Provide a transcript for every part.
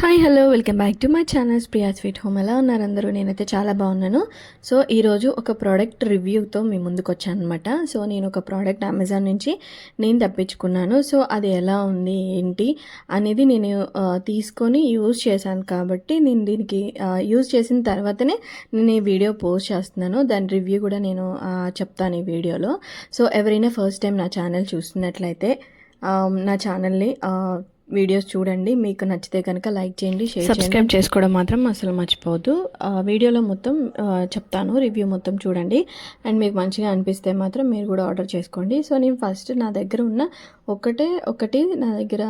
Hi hello welcome back to my channel. Priya sweet home. ఎలా ఉన్నారు అందరూ? నేనైతే చాలా బాగున్నాను. సో ఈరోజు ఒక ప్రోడక్ట్ రివ్యూతో మీ ముందుకు వచ్చాను అనమాట సో నేను ఒక ప్రోడక్ట్ అమెజాన్ నుంచి నేను తప్పించుకున్నాను. సో అది ఎలా ఉంది ఏంటి అనేది నేను తీసుకొని యూజ్ చేశాను కాబట్టి నేను దీనికి యూజ్ చేసిన తర్వాతనే నేను ఈ వీడియో పోస్ట్ చేస్తున్నాను. దాని రివ్యూ కూడా నేను చెప్తాను ఈ వీడియోలో. సో ఎవరైనా ఫస్ట్ టైం నా ఛానల్ చూస్తున్నట్లయితే నా ఛానల్ని వీడియోస్ చూడండి. మీకు నచ్చితే కనుక లైక్ చేయండి షేర్ సబ్స్క్రైబ్ చేసుకోవడం మాత్రం అసలు మర్చిపోవద్దు. ఆ, వీడియోలో మొత్తం చెప్తాను రివ్యూ మొత్తం చూడండి. అండ్ మీకు మంచిగా అనిపిస్తే మాత్రం మీరు కూడా ఆర్డర్ చేసుకోండి. సో నేను ఫస్ట్ నా దగ్గర ఉన్న ఒకటే ఒకటి నా దగ్గర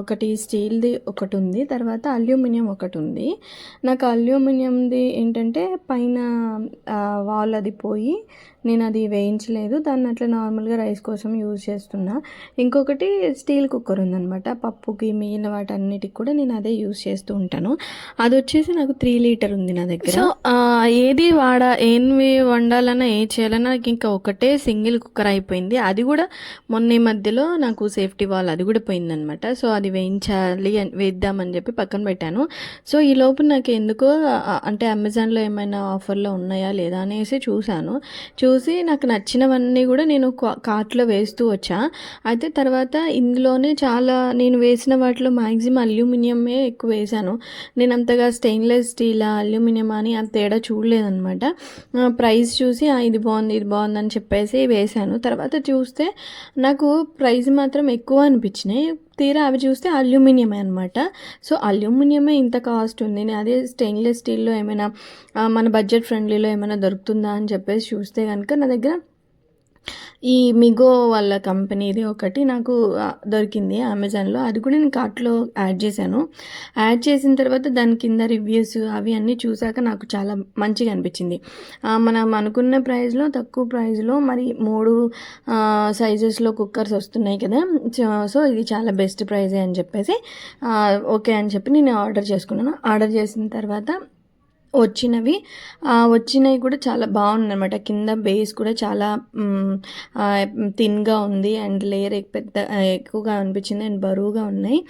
ఒకటి స్టీల్ది ఒకటి ఉంది తర్వాత అల్యూమినియం ఒకటి ఉంది నాకు అల్యూమినియంది ఏంటంటే పైన వాల్ అది పోయి నేను అది వేయించలేదు. దాన్ని అట్లా నార్మల్గా రైస్ కోసం యూజ్ చేస్తున్నా. ఇంకొకటి స్టీల్ కుక్కర్ ఉందనమాట పప్పుకి మిగిలిన వాటన్నిటికి కూడా నేను అదే యూజ్ చేస్తూ ఉంటాను. అది వచ్చేసి నాకు త్రీ లీటర్ ఉంది నా దగ్గర. సో ఏది వాడ ఏమి వండాలన్నా ఏ చేయాలన్నా నాకు ఇంకా ఒకటే సింగిల్ కుక్కర్ అయిపోయింది. అది కూడా మొన్న ఈ మధ్యలో నాకు సేఫ్టీ వాల్ అది కూడా పోయిందనమాట సో అది వేయించాలి అని వేద్దామని చెప్పి పక్కన పెట్టాను. సో ఈ లోపు నాకు ఎందుకో అంటే అమెజాన్లో ఏమైనా ఆఫర్లో ఉన్నాయా లేదా అనేసి చూశాను. చూసి నాకు నచ్చినవన్నీ కూడా నేను కార్ట్లో వేస్తూ వచ్చా. అయితే తర్వాత ఇందులోనే చాలా నేను వేసిన వాటిలో మ్యాక్సిమం అల్యూమినియమే ఎక్కువ వేశాను. నేను అంతగా స్టెయిన్లెస్ స్టీల్ అల్యూమినియం అని అంత తేడా చూడలేదనమాట ప్రైస్ చూసి ఇది బాగుంది ఇది బాగుందని చెప్పేసి వేశాను. తర్వాత చూస్తే నాకు ప్రైస్ మాత్రం ఎక్కువ అనిపించినాయి. తీరా అవి చూస్తే అల్యూమినియమే అనమాట సో అల్యూమినియమే ఇంత కాస్ట్ ఉంది. నేను అదే స్టెయిన్లెస్ స్టీల్లో ఏమైనా మన బడ్జెట్ ఫ్రెండ్లీలో ఏమైనా దొరుకుతుందా అని చెప్పేసి చూస్తే కనుక నా దగ్గర ఈ మిగో వాళ్ళ కంపెనీది ఒకటి నాకు దొరికింది అమెజాన్లో అది కూడా నేను కార్ట్లో యాడ్ చేశాను. యాడ్ చేసిన తర్వాత దాని కింద రివ్యూస్ అవి అన్నీ చూసాక నాకు చాలా మంచిగా అనిపించింది. మనం అనుకున్న ప్రైస్లో తక్కువ ప్రైస్లో మరి మూడు సైజెస్లో కుక్కర్స్ వస్తున్నాయి కదా. సో- సో ఇది చాలా బెస్ట్ ప్రైజే అని చెప్పేసి ఓకే అని చెప్పి నేను ఆర్డర్ చేసుకున్నాను. ఆర్డర్ చేసిన తర్వాత వచ్చినవి. వచ్చినవి కూడా చాలా బాగున్నాయి అనమాట కింద బేస్ కూడా చాలా థిన్గా ఉంది అండ్ లేయర్ పెద్ద ఎక్కువగా అనిపించింది అండ్ బరువుగా ఉన్నాయి.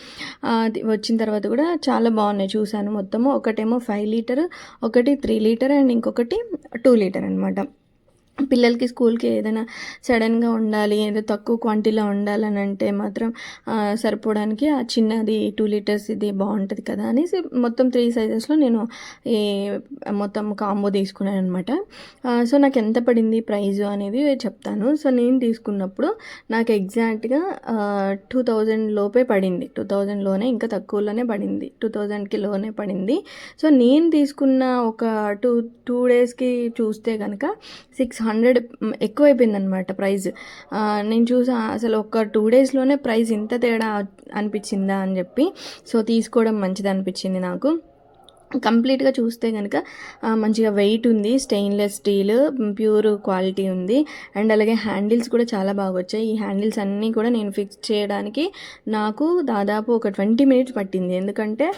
అది వచ్చిన తర్వాత కూడా చాలా బాగున్నాయి. చూశాను మొత్తము. ఒకటేమో ఫైవ్ లీటర్ ఒకటి త్రీ లీటర్ అండ్ ఇంకొకటి టూ లీటర్ అనమాట పిల్లలకి స్కూల్కి ఏదైనా సడన్గా ఉండాలి ఏదో తక్కువ క్వాంటిటీలో ఉండాలని అంటే మాత్రం సరిపోవడానికి ఆ చిన్నది టూ లీటర్స్ ఇది బాగుంటుంది కదా అనేసి మొత్తం త్రీ సైజెస్లో నేను ఈ మొత్తం కాంబో తీసుకున్నాను అనమాట సో నాకు ఎంత పడింది ప్రైజ్ అనేది చెప్తాను. సో నేను తీసుకున్నప్పుడు నాకు ఎగ్జాక్ట్గా టూ థౌజండ్ లోపే పడింది. టూ థౌజండ్లోనే ఇంకా తక్కువలోనే పడింది. టూ థౌజండ్కి లోనే పడింది. సో నేను తీసుకున్న ఒక టూ టూ డేస్కి చూస్తే కనుక సిక్స్ హండ్రెడ్ ఎక్కువైపోయిందనమాట ప్రైస్ నేను చూసా అసలు ఒక టూ డేస్లోనే ప్రైస్ ఇంత తేడా అనిపించిందా అని చెప్పి సో తీసుకోవడం మంచిది అనిపించింది నాకు. కంప్లీట్గా చూస్తే కనుక మంచిగా వెయిట్ ఉంది. స్టెయిన్లెస్ స్టీల్ ప్యూర్ క్వాలిటీ ఉంది. అండ్ అలాగే హ్యాండిల్స్ కూడా చాలా బాగా వచ్చాయి ఈ హ్యాండిల్స్ అన్నీ కూడా నేను ఫిక్స్ చేయడానికి నాకు దాదాపు ఒక ట్వంటీ మినిట్స్ పట్టింది. ఎందుకంటే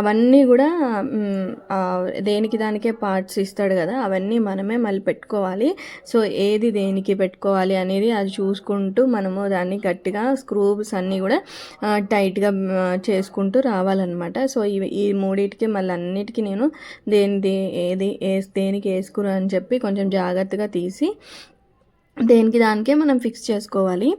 అవన్నీ కూడా దేనికి దానికే పార్ట్స్ ఇస్తాడు కదా అవన్నీ మనమే మళ్ళీ పెట్టుకోవాలి. సో ఏది దేనికి పెట్టుకోవాలి అనేది అది చూసుకుంటూ మనము దాన్ని గట్టిగా స్క్రూస్ అన్నీ కూడా టైట్గా చేసుకుంటూ రావాలన్నమాట. సో ఈ ఈ మూడింటికి మళ్ళీ అన్నిటికీ నేను దేని ఏది దేనికి వేసుకురా అని చెప్పి కొంచెం జాగ్రత్తగా తీసి దేనికి దానికే మనం ఫిక్స్ చేసుకోవాలి.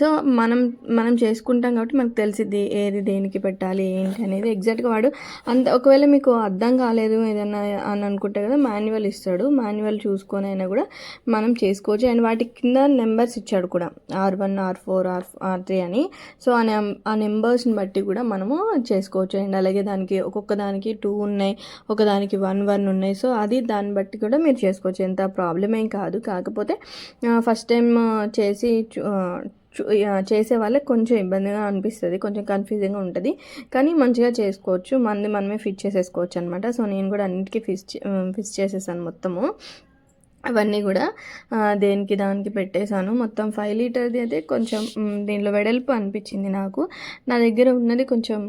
సో మనం మనం చేసుకుంటాం కాబట్టి మనకు తెలిసిద్ది ఏది దేనికి పెట్టాలి ఏంటి అనేది. ఎగ్జాక్ట్గా వాడు అంత ఒకవేళ మీకు అర్థం కాలేదు ఏదైనా అని అనుకుంటే కదా మాన్యువల్ ఇస్తాడు. మాన్యువల్ చూసుకొని అయినా కూడా మనం చేసుకోవచ్చు. అండ్ వాటి కింద నెంబర్స్ ఇచ్చాడు కూడా. R one R four R R three అని. సో ఆ నెం ఆ నెంబర్స్ని బట్టి కూడా మనము చేసుకోవచ్చు. అండ్ అలాగే దానికి ఒక్కొక్క దానికి టూ ఉన్నాయి ఒక దానికి వన్ వన్ ఉన్నాయి. సో అది దాన్ని బట్టి కూడా మీరు చేసుకోవచ్చు. ఎంత ప్రాబ్లం ఏం కాదు. కాకపోతే ఫస్ట్ టైం చేసి చూ- చేసే వాళ్ళకి కొంచెం ఇబ్బందిగా అనిపిస్తుంది కొంచెం కన్ఫ్యూజింగ్గా ఉంటుంది. కానీ మంచిగా చేసుకోవచ్చు మంది మనమే ఫిట్ చేసేసుకోవచ్చు అనమాట సో నేను కూడా అన్నిటికీ ఫిస్ ఫిక్స్ చేసేసాను మొత్తము. అవన్నీ కూడా దేనికి దానికి పెట్టేశాను. మొత్తం ఫైవ్ లీటర్ది అయితే కొంచెం దీనిలో వెడల్పు అనిపించింది నాకు. నా దగ్గర ఉన్నది కొంచెం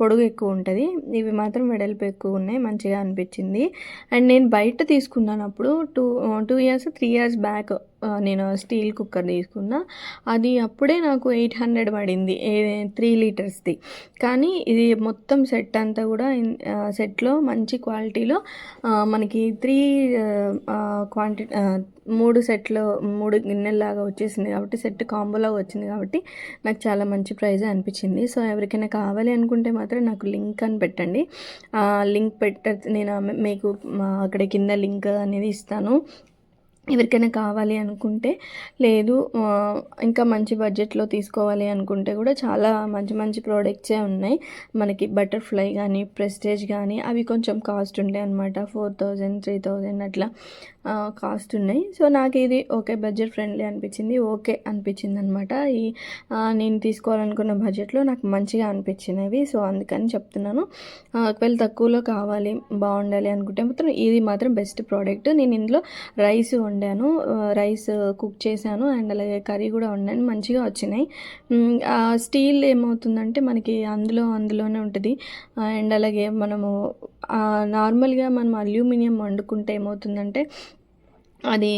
పొడుగు ఎక్కువ ఉంటుంది. ఇవి మాత్రం వెడల్పు ఎక్కువ ఉన్నాయి మంచిగా అనిపించింది. అండ్ నేను బయట తీసుకున్నాను అప్పుడు two two years three years back నేను స్టీల్ కుక్కర్ తీసుకున్నా. అది అప్పుడే నాకు ఎయిట్ హండ్రెడ్ పడింది త్రీ లీటర్స్ది. కానీ ఇది మొత్తం సెట్ అంతా కూడా సెట్లో మంచి క్వాలిటీలో మనకి త్రీ క్వాంటిటీ మూడు సెట్లు మూడు గిన్నెల్లాగా వచ్చేసింది కాబట్టి సెట్ కాంబోలాగా వచ్చింది కాబట్టి నాకు చాలా మంచి ప్రైజ్ అనిపించింది. సో ఎవరికైనా కావాలి అనుకుంటే మాత్రం నాకు లింక్ అని పెట్టండి. లింక్ పెట్ట నేను మీకు అక్కడ కింద లింక్ అనేది ఇస్తాను. ఎవరికైనా కావాలి అనుకుంటే లేదు ఇంకా మంచి బడ్జెట్లో తీసుకోవాలి అనుకుంటే కూడా చాలా మంచి మంచి ప్రోడక్ట్సే ఉన్నాయి. మనకి బటర్ఫ్లై కానీ ప్రెస్టేజ్ కానీ అవి కొంచెం కాస్ట్ ఉంటాయి అనమాట ఫోర్ థౌజండ్ త్రీ థౌజండ్ అట్లా కాస్ట్ ఉన్నాయి. సో నాకు ఇది ఓకే బడ్జెట్ ఫ్రెండ్లీ అనిపించింది ఓకే అనిపించింది అనమాట ఈ నేను తీసుకోవాలనుకున్న బడ్జెట్లో నాకు మంచిగా అనిపించినవి. సో అందుకని చెప్తున్నాను. ఒకవేళ తక్కువలో కావాలి బాగుండాలి అనుకుంటే మాత్రం ఇది మాత్రం బెస్ట్ ప్రోడక్ట్ నేను ఇందులో రైస్ వండాను. రైస్ కుక్ చేశాను. అండ్ అలాగే కర్రీ కూడా వండాను. మంచిగా వచ్చినాయి. స్టీల్ ఏమవుతుందంటే మనకి అందులో అందులోనే ఉంటుంది. అండ్ అలాగే మనము నార్మల్గా మనం అల్యూమినియం వండుకుంటే ఏమవుతుందంటే అది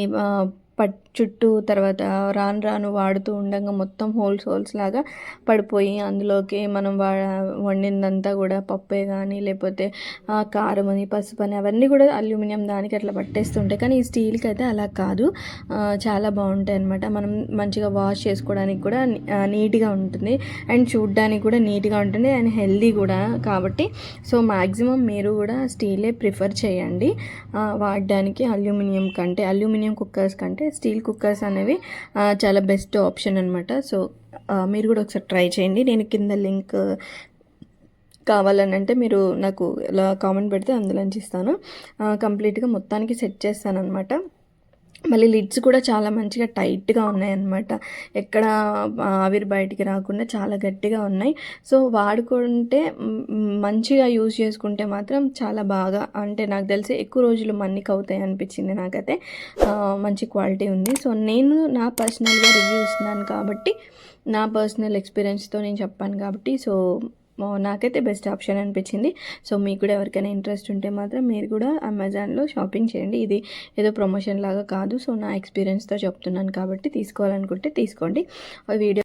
పట్ చుట్టూ తర్వాత రాను రాను వాడుతూ ఉండగా మొత్తం హోల్స్ హోల్స్ లాగా పడిపోయి అందులోకి మనం వా వండిందంతా కూడా పప్పే కానీ లేకపోతే కారం అని పసుపు అని అవన్నీ కూడా అల్యూమినియం దానికి అట్లా పట్టేస్తుంటాయి. కానీ ఈ స్టీల్కి అయితే అలా కాదు. చాలా బాగుంటాయి అనమాట మనం మంచిగా వాష్ చేసుకోవడానికి కూడా నీట్గా ఉంటుంది. అండ్ చూడ్డానికి కూడా నీట్గా ఉంటుంది. అండ్ హెల్దీ కూడా కాబట్టి సో మ్యాక్సిమం మీరు కూడా స్టీలే ప్రిఫర్ చేయండి. వాడడానికి అల్యూమినియం కంటే అల్యూమినియం కుక్కర్స్ కంటే స్టీల్ కుక్కర్స్ అనేవి చాలా బెస్ట్ ఆప్షన్ అనమాట సో మీరు కూడా ఒకసారి ట్రై చేయండి. నేను కింద లింక్ కావాలని అంటే మీరు నాకు ఇలా కామెంట్ పెడితే అందులోంచి ఇస్తాను. కంప్లీట్గా మొత్తానికి సెట్ చేస్తాను అనమాట మళ్ళీ లిడ్స్ కూడా చాలా మంచిగా టైట్గా ఉన్నాయన్నమాట. ఎక్కడ ఆవిరి బయటికి రాకుండా చాలా గట్టిగా ఉన్నాయి. సో వాడుకుంటే మంచిగా యూజ్ చేసుకుంటే మాత్రం చాలా బాగా అంటే నాకు తెలిసి ఎక్కువ రోజులు మన్నిక అవుతాయి అనిపించింది నాకైతే. మంచి క్వాలిటీ ఉంది. సో నేను నా పర్సనల్గా రివ్యూ ఇస్తున్నాను కాబట్టి నా పర్సనల్ ఎక్స్పీరియన్స్తో నేను చెప్పాను కాబట్టి సో నాకైతే బెస్ట్ ఆప్షన్ అనిపించింది. సో మీకు కూడా ఎవరికైనా ఇంట్రెస్ట్ ఉంటే మాత్రం మీరు కూడా అమెజాన్లో షాపింగ్ చేయండి. ఇది ఏదో ప్రమోషన్ లాగా కాదు. సో నా ఎక్స్పీరియన్స్తో చెప్తున్నాను కాబట్టి తీసుకోవాలనుకుంటే తీసుకోండి. ఆ వీడియో